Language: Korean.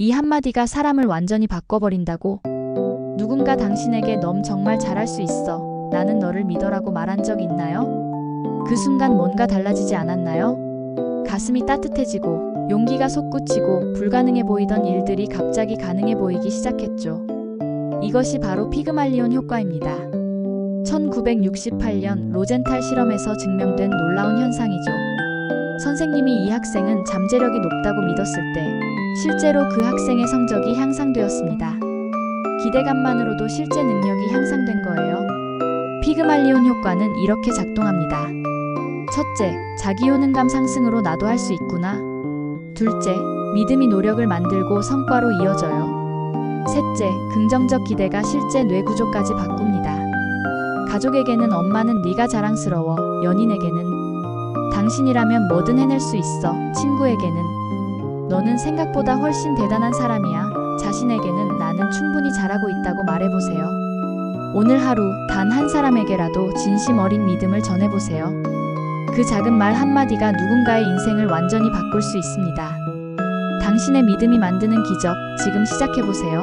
이 한마디가 사람을 완전히 바꿔버린다고. 누군가 당신에게 넌 정말 잘할 수 있어. 나는 너를 믿어라고 말한 적 있나요? 그 순간 뭔가 달라지지 않았나요? 가슴이 따뜻해지고 용기가 솟구치고 불가능해 보이던 일들이 갑자기 가능해 보이기 시작했죠. 이것이 바로 피그말리온 효과입니다. 1968년 로젠탈 실험에서 증명된 놀라운 현상이죠. 선생님이 이 학생은 잠재력이 높다고 믿었을 때 실제로 그 학생의 성적이 향상되었습니다. 기대감만으로도 실제 능력이 향상된 거예요. 피그말리온 효과는 이렇게 작동합니다. 첫째, 자기 효능감 상승으로 나도 할 수 있구나. 둘째, 믿음이 노력을 만들고 성과로 이어져요. 셋째, 긍정적 기대가 실제 뇌 구조까지 바꿉니다. 가족에게는 엄마는 네가 자랑스러워. 연인에게는 당신이라면 뭐든 해낼 수 있어. 친구에게는 너는 생각보다 훨씬 대단한 사람이야. 자신에게는 나는 충분히 잘하고 있다고 말해보세요. 오늘 하루 단 한 사람에게라도 진심 어린 믿음을 전해보세요. 그 작은 말 한마디가 누군가의 인생을 완전히 바꿀 수 있습니다. 당신의 믿음이 만드는 기적 지금 시작해보세요.